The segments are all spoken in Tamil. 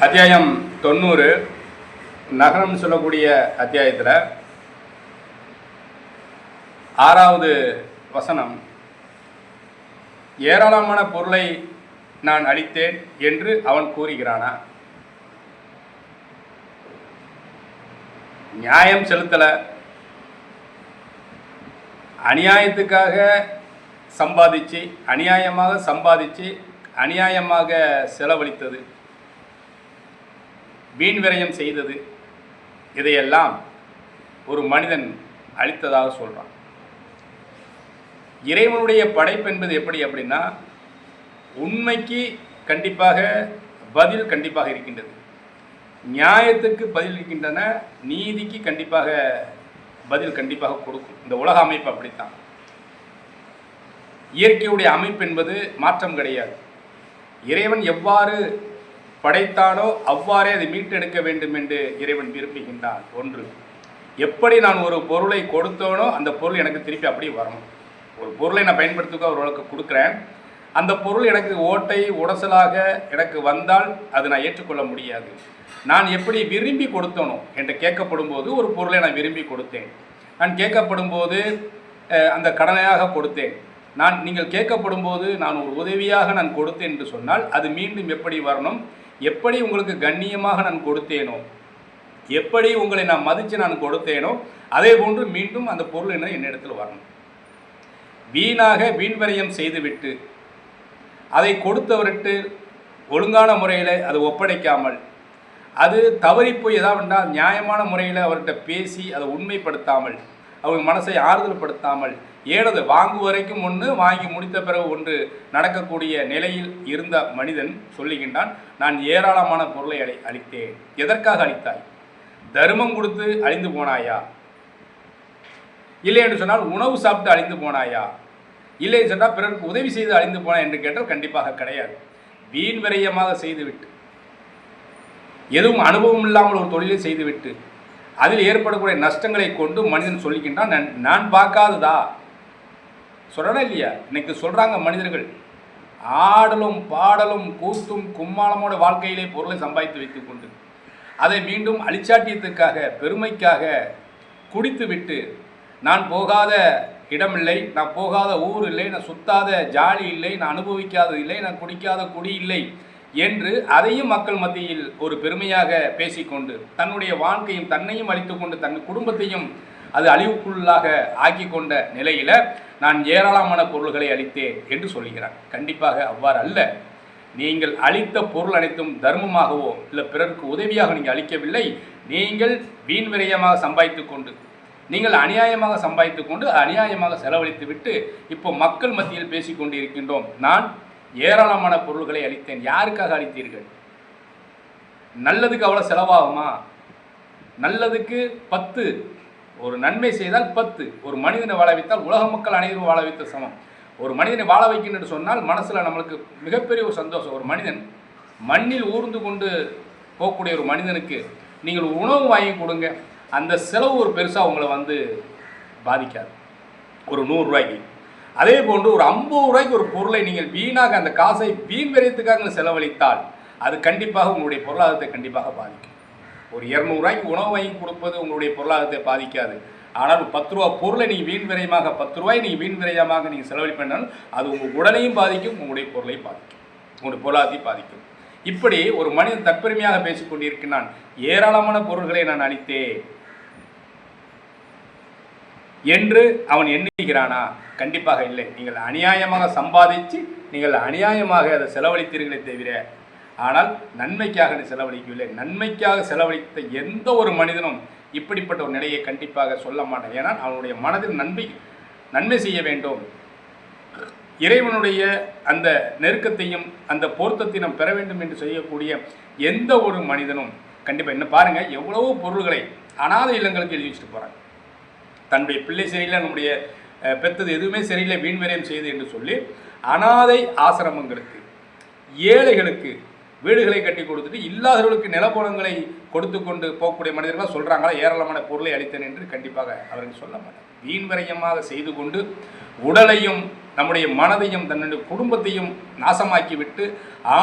அத்தியாயம் தொண்ணூறு நகரம் சொல்லக்கூடிய அத்தியாயத்தில் ஆறாவது வசனம் ஏராளமான பொருளை நான் அளித்தேன் என்று அவன் கூறுகிறானா? நியாயம் செலுத்தலை. அநியாயத்துக்காக சம்பாதிச்சு அநியாயமாக சம்பாதிச்சு அநியாயமாக செலவழித்தது. வீண் விரயம் செய்தது. இதையெல்லாம் ஒரு மனிதன் அளித்ததாக சொல்கிறான் இறைவனுடைய படைப்பு என்பது எப்படி அப்படின்னா உண்மைக்கு கண்டிப்பாக பதில் கண்டிப்பாக இருக்கின்றது. நியாயத்துக்கு பதில் இருக்கின்றன நீதிக்கு கண்டிப்பாக பதில் கண்டிப்பாக கொடுக்கும். இந்த உலக அமைப்பு அப்படித்தான். இயற்கையுடைய அமைப்பு என்பது மாற்றம் கிடையாது. இறைவன் எவ்வாறு படைத்தானோ அவ்வாறே அதை மீட்டெடுக்க வேண்டும் என்று இறைவன் விரும்புகின்றான். ஒன்று எப்படி நான் ஒரு பொருளை கொடுத்தோனோ அந்த பொருள் எனக்கு திருப்பி அப்படியே வரணும். ஒரு பொருளை நான் பயன்படுத்துக்க ஒருவளுக்கு கொடுக்குறேன். அந்த பொருள் எனக்கு ஓட்டை உடசலாக எனக்கு வந்தால் அது நான் ஏற்றுக்கொள்ள முடியாது. நான் எப்படி விரும்பி கொடுத்தனோ என்று கேட்கப்படும் போது ஒரு பொருளை நான் விரும்பி கொடுத்தேன். நான் கேட்கப்படும் போது அந்த கடனையாக கொடுத்தேன். நான் நீங்கள் கேட்கப்படும் போது நான் ஒரு உதவியாக நான் கொடுத்தேன் என்று சொன்னால் அது மீண்டும் எப்படி வரணும்? எப்படி உங்களுக்கு கண்ணியமாக நான் கொடுத்தேனோ எப்படி உங்களை நான் மதித்து நான் கொடுத்தேனோ அதே போன்று மீண்டும் அந்த பொருள் என்ன என்னிடத்தில் வரணும். வீணாக வீண்வரையம் செய்துவிட்டு அதை கொடுத்தவர்கிட்ட ஒழுங்கான முறையில் அது ஒப்படைக்காமல் அது தவறி போய் ஏதாவது நியாயமான முறையில் அவர்கிட்ட பேசி அதை உண்மைப்படுத்தாமல் அவங்க மனசை ஆறுதல் படுத்தாமல் ஏனது வாங்கு வரைக்கும் ஒன்று வாங்கி முடித்த பிறகு ஒன்று நடக்கக்கூடிய நிலையில் இருந்த மனிதன் சொல்லுகின்றான் நான் ஏராளமான பொருளை அளி அளித்தேன் எதற்காக அளித்தாய் தர்மம் கொடுத்து அழிந்து போனாயா? இல்லை என்று சொன்னால் உணவு சாப்பிட்டு அழிந்து போனாயா? இல்லை என்று சொன்னால் பிறருக்கு உதவி செய்து அழிந்து போனா என்று கேட்டால் கண்டிப்பாக கிடையாது. வீண் விரயமாக செய்துவிட்டு எதுவும் அனுபவம் இல்லாமல் ஒரு தொழிலை செய்துவிட்டு அதில் ஏற்படக்கூடிய நஷ்டங்களை கொண்டு மனிதன் சொல்லிக்கின்றான் நான் நான் பார்க்காததா? சொல்கிறேனா இல்லையா? இன்னைக்கு சொல்கிறாங்க மனிதர்கள். ஆடலும் பாடலும் கூத்தும் கும்மாளமோட வாழ்க்கையிலே பொருளை சம்பாதித்து வைத்துக்கொண்டு அதை மீண்டும் அழிச்சாட்டியத்துக்காக பெருமைக்காக குடித்துவிட்டு நான் போகாத இடமில்லை நான் போகாத ஊர் இல்லை நான் சுத்தாத ஜாலி இல்லை நான் அனுபவிக்காதது இல்லை நான் குடிக்காத குடி இல்லை என்று அதையும் மக்கள் மத்தியில் ஒரு பெருமையாக பேசிக்கொண்டு தன்னுடைய வாழ்க்கையும் தன்னையும் அழித்துக்கொண்டு தன் குடும்பத்தையும் அது அழிவுக்குள்ளாக ஆக்கி கொண்ட நிலையில் நான் ஏராளமான பொருள்களை அளித்தேன் என்று சொல்கிறான் கண்டிப்பாக அவ்வாறு அல்ல. நீங்கள் அளித்த பொருள் அனைத்தும் தர்மமாகவோ இல்லை பிறருக்கு உதவியாக நீங்கள் அளிக்கவில்லை. நீங்கள் வீண் விரயமாக சம்பாதித்து கொண்டு நீங்கள் அநியாயமாக சம்பாதித்து கொண்டு அநியாயமாக செலவழித்து விட்டு இப்போ மக்கள் மத்தியில் பேசிக்கொண்டு இருக்கின்றோம் நான் ஏராளமான பொருள்களை அளித்தேன். யாருக்காக அளித்தீர்கள்? நல்லதுக்கு அவ்வளோ செலவாகுமா? நல்லதுக்கு பத்து ஒரு நன்மை செய்தால் பத்து. ஒரு மனிதனை வாழ வைத்தால் உலக மக்கள் அனைவரும் வாழ வைத்த சமம். ஒரு மனிதனை வாழ வைக்கணும்னு சொன்னால் மனசில் நம்மளுக்கு மிகப்பெரிய ஒரு சந்தோஷம். ஒரு மனிதன் மண்ணில் ஊர்ந்து கொண்டு போகக்கூடிய ஒரு மனிதனுக்கு நீங்கள் உணவு வாங்கி கொடுங்க. அந்த செலவு ஒரு பெருசாக உங்களை வந்து பாதிக்காது. ஒரு நூறுரூவாய்க்கு அதே போன்று ஒரு ஐம்பது ரூபாய்க்கு ஒரு பொருளை நீங்கள் வீணாக அந்த காசை வீண் விரயத்துக்காக செலவழித்தால் அது கண்டிப்பாக உங்களுடைய பொருளாதாரத்தை கண்டிப்பாக பாதிக்கும். ஒரு இரநூறுவாய்க்கு உணவு வாங்கி கொடுப்பது உங்களுடைய பொருளாதாரத்தை பாதிக்காது. ஆனால் பத்து ரூபா பொருளை நீங்கள் வீண் விரயமாக பத்து ரூபாய் நீங்கள் வீண் விரயமாக நீங்கள் செலவழிப்பினால் அது உங்கள் உடலையும் பாதிக்கும் உங்களுடைய பொருளை பாதிக்கும். உங்களுடைய பொருளாதாரத்தை பாதிக்கும். இப்படி ஒரு மனிதன் தற்பெருமையாக பேசிக் கொண்டிருக்கிறான். ஏராளமான பொருள்களை நான் அளித்தேன். என்று அவன் எண்ணுகிறானா? கண்டிப்பாக இல்லை. நீங்கள் அநியாயமாக சம்பாதிச்சு நீங்கள் அநியாயமாக அதை செலவழித்தீர்களே தவிர ஆனால் நன்மைக்காக நீ செலவழிக்கவில்லை. நன்மைக்காக செலவழித்த எந்த ஒரு மனிதனும் இப்படிப்பட்ட ஒரு நிலையை கண்டிப்பாக சொல்ல மாட்டான். ஏன்னா அவனுடைய மனதில் நன்மை நன்மை செய்ய வேண்டும். இறைவனுடைய அந்த நெருக்கத்தையும் அந்த பொருத்தத்தையும் பெற வேண்டும் என்று செய்யக்கூடிய எந்த ஒரு மனிதனும் கண்டிப்பாக என்ன பாருங்க எவ்வளவோ பொருள்களை அனாதை இல்லங்களுக்கு எழுதி வச்சுட்டு போகிறாங்க தன்னுடைய பிள்ளை சரியில்லை நம்முடைய பெற்றது பெத்தது எதுவுமே சரியில்லை வீண்விரயம் செய்து என்று சொல்லி அனாதை ஆசிரமங்களுக்கு ஏழைகளுக்கு வீடுகளை கட்டி கொடுத்துட்டு இல்லாதவர்களுக்கு நிலப்புலங்களை கொடுத்து கொண்டு போகக்கூடிய மனிதர்கள் சொல்கிறாங்களா ஏராளமான பொருளை அளித்தேன் என்று கண்டிப்பாக அவர்கள் சொல்ல மாட்டார். வீண் விரயமாக செய்து கொண்டு உடலையும் நம்முடைய மனதையும் தன்னுடைய குடும்பத்தையும் நாசமாக்கிவிட்டு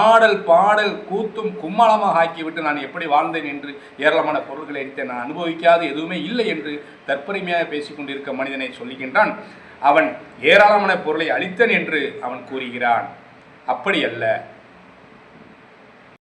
ஆடல் பாடல் கூத்தும் கும்மாளமாக ஆக்கிவிட்டு நான் எப்படி வாழ்ந்தேன் என்று ஏராளமான பொருள்களை எடுத்தேன் நான் அனுபவிக்காத எதுவுமே இல்லை என்று தற்பெருமையாக பேசிக்கொண்டிருக்க மனிதனை சொல்லுகின்றான். அவன் ஏராளமான பொருளை அளித்தன் என்று அவன் கூறுகிறான். அப்படி அல்ல.